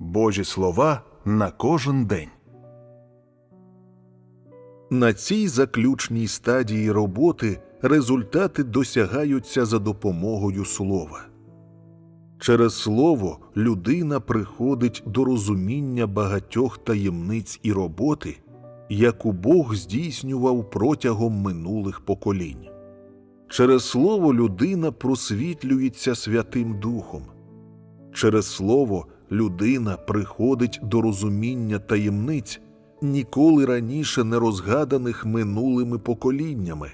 Божі слова на кожен день. На цій заключній стадії роботи результати досягаються за допомогою слова. Через слово людина приходить до розуміння багатьох таємниць і роботи, яку Бог здійснював протягом минулих поколінь. Через слово людина просвітлюється Святим Духом. Через слово людина приходить до розуміння таємниць, ніколи раніше не розгаданих минулими поколіннями,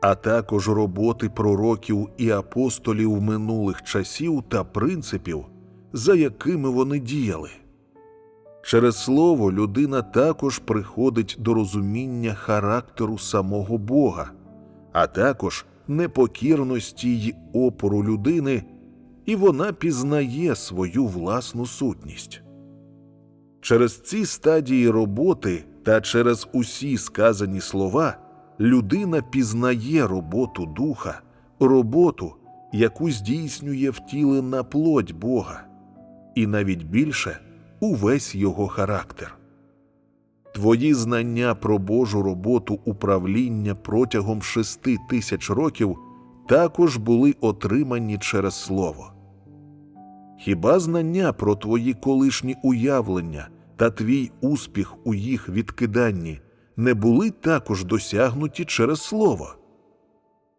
а також роботи пророків і апостолів минулих часів та принципів, за якими вони діяли. Через слово людина також приходить до розуміння характеру самого Бога, а також непокірності й опору людини, і вона пізнає свою власну сутність. Через ці стадії роботи та через усі сказані слова людина пізнає роботу духа, роботу, яку здійснює втілена плоть Бога, і навіть більше увесь його характер. Твої знання про Божу роботу управління протягом шести тисяч років також були отримані через слово. Хіба знання про твої колишні уявлення та твій успіх у їх відкиданні не були також досягнуті через слово?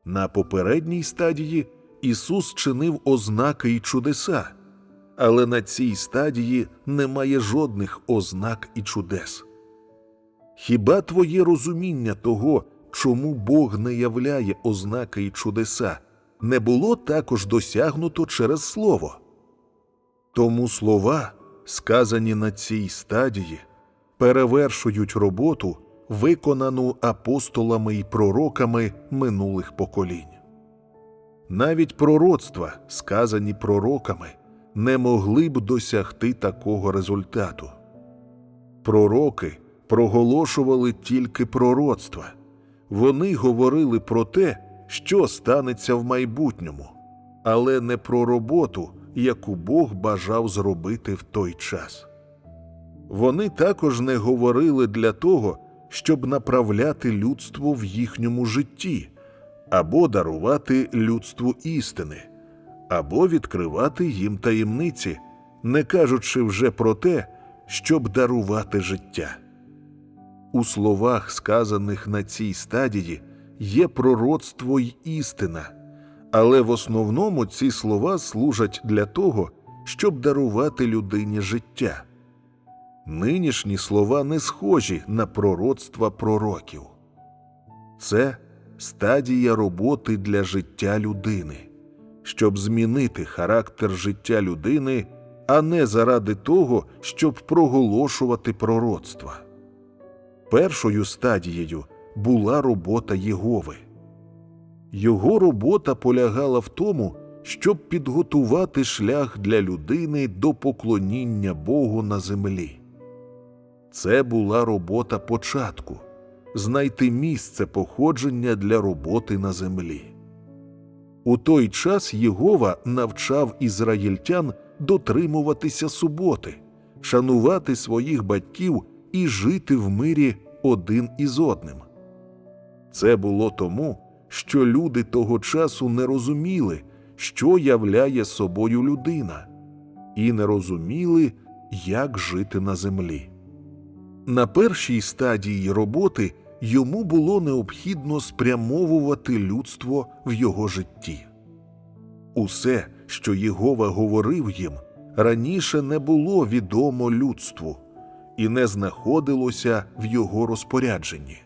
На попередній стадії Ісус чинив ознаки й чудеса, але на цій стадії немає жодних ознак і чудес. Хіба твоє розуміння того, чому Бог не являє ознаки й чудеса, не було також досягнуто через слово? Тому слова, сказані на цій стадії, перевершують роботу, виконану апостолами й пророками минулих поколінь. Навіть пророцтва, сказані пророками, не могли б досягти такого результату. Пророки проголошували тільки пророцтва, вони говорили про те, що станеться в майбутньому, але не про роботу, яку Бог бажав зробити в той час. Вони також не говорили для того, щоб направляти людство в їхньому житті, або дарувати людству істини, або відкривати їм таємниці, не кажучи вже про те, щоб дарувати життя. У словах, сказаних на цій стадії, є пророцтво й істина, але в основному ці слова служать для того, щоб дарувати людині життя. Нинішні слова не схожі на пророцтва пророків. Це стадія роботи для життя людини, щоб змінити характер життя людини, а не заради того, щоб проголошувати пророцтва. Першою стадією була робота Єгови. Його робота полягала в тому, щоб підготувати шлях для людини до поклоніння Богу на землі. Це була робота початку знайти місце походження для роботи на землі. У той час Єгова навчав ізраїльтян дотримуватися суботи, шанувати своїх батьків і жити в мирі один із одним. Це було тому, що люди того часу не розуміли, що являє собою людина, і не розуміли, як жити на землі. На першій стадії роботи йому було необхідно спрямовувати людство в його житті. Усе, що Єгова говорив їм, раніше не було відомо людству і не знаходилося в його розпорядженні.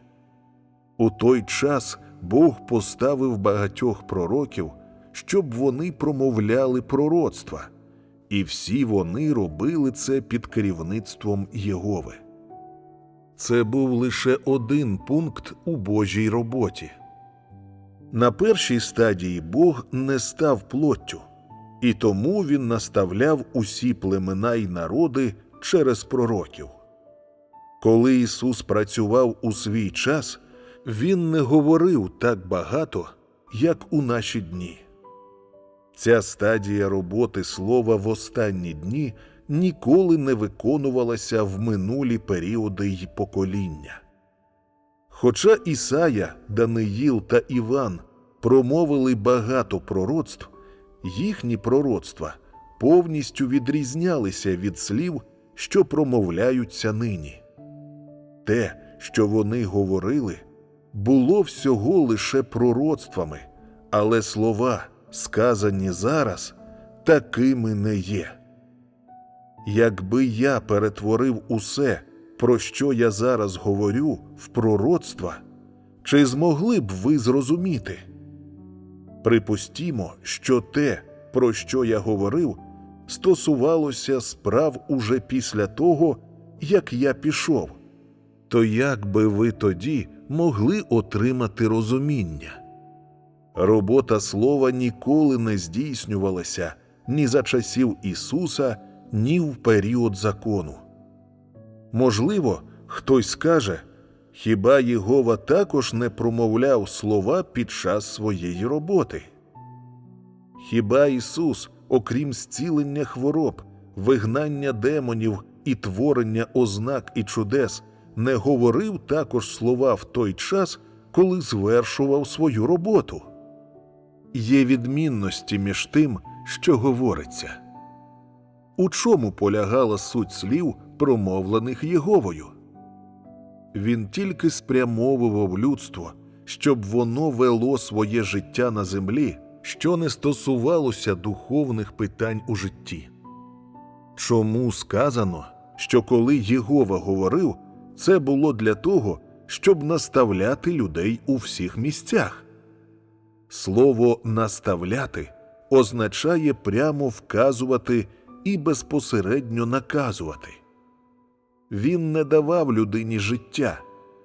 У той час Бог поставив багатьох пророків, щоб вони промовляли пророцтва, і всі вони робили це під керівництвом Єгови. Це був лише один пункт у Божій роботі. На першій стадії Бог не став плоттю, і тому він наставляв усі племена й народи через пророків. Коли Ісус працював у свій час, Він не говорив так багато, як у наші дні. Ця стадія роботи слова в останні дні ніколи не виконувалася в минулі періоди й покоління. Хоча Ісая, Даниїл та Іван промовили багато пророцтв, їхні пророцтва повністю відрізнялися від слів, що промовляються нині. Те, що вони говорили, було всього лише пророцтвами, але слова, сказані зараз, такими не є. Якби я перетворив усе, про що я зараз говорю, в пророцтва, чи змогли б ви зрозуміти? Припустімо, що те, про що я говорив, стосувалося справ уже після того, як я пішов, то як би ви тоді могли отримати розуміння? Робота слова ніколи не здійснювалася ні за часів Ісуса, ні в період закону. Можливо, хтось скаже, хіба Єгова також не промовляв слова під час своєї роботи? Хіба Ісус, окрім зцілення хвороб, вигнання демонів і творення ознак і чудес, не говорив також слова в той час, коли звершував свою роботу? Є відмінності між тим, що говориться. У чому полягала суть слів, промовлених Єговою? Він тільки спрямовував людство, щоб воно вело своє життя на землі, що не стосувалося духовних питань у житті. Чому сказано, що коли Єгова говорив, це було для того, щоб наставляти людей у всіх місцях? Слово наставляти означає прямо вказувати і безпосередньо наказувати. Він не давав людині життя,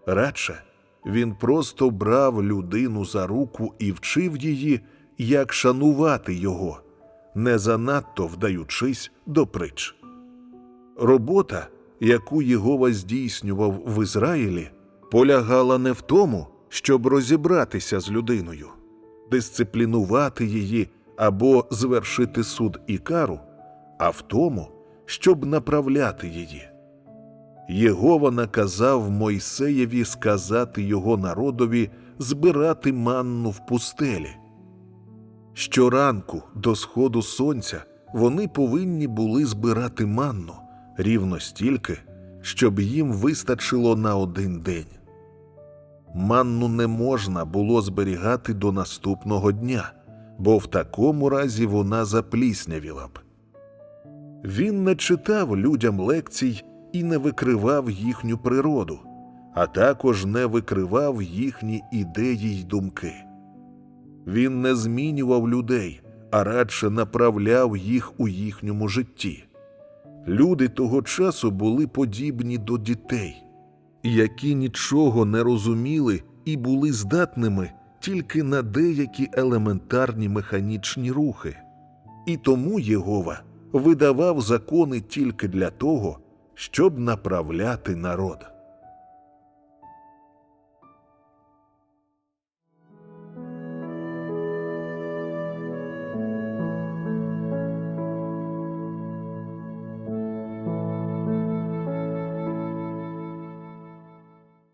радше він просто брав людину за руку і вчив її, як шанувати його, не занадто вдаючись до притч. Робота, яку Єгова здійснював в Ізраїлі, полягала не в тому, щоб розібратися з людиною, дисциплінувати її або звершити суд і кару, а в тому, щоб направляти її. Єгова наказав Мойсеєві сказати його народові збирати манну в пустелі. Щоранку до сходу сонця вони повинні були збирати манну рівно стільки, щоб їм вистачило на один день. Манну не можна було зберігати до наступного дня, бо в такому разі вона запліснявіла б. Він не читав людям лекцій і не викривав їхню природу, а також не викривав їхні ідеї й думки. Він не змінював людей, а радше направляв їх у їхньому житті. Люди того часу були подібні до дітей, які нічого не розуміли і були здатними тільки на деякі елементарні механічні рухи. І тому Єгова видавав закони тільки для того, щоб направляти народ.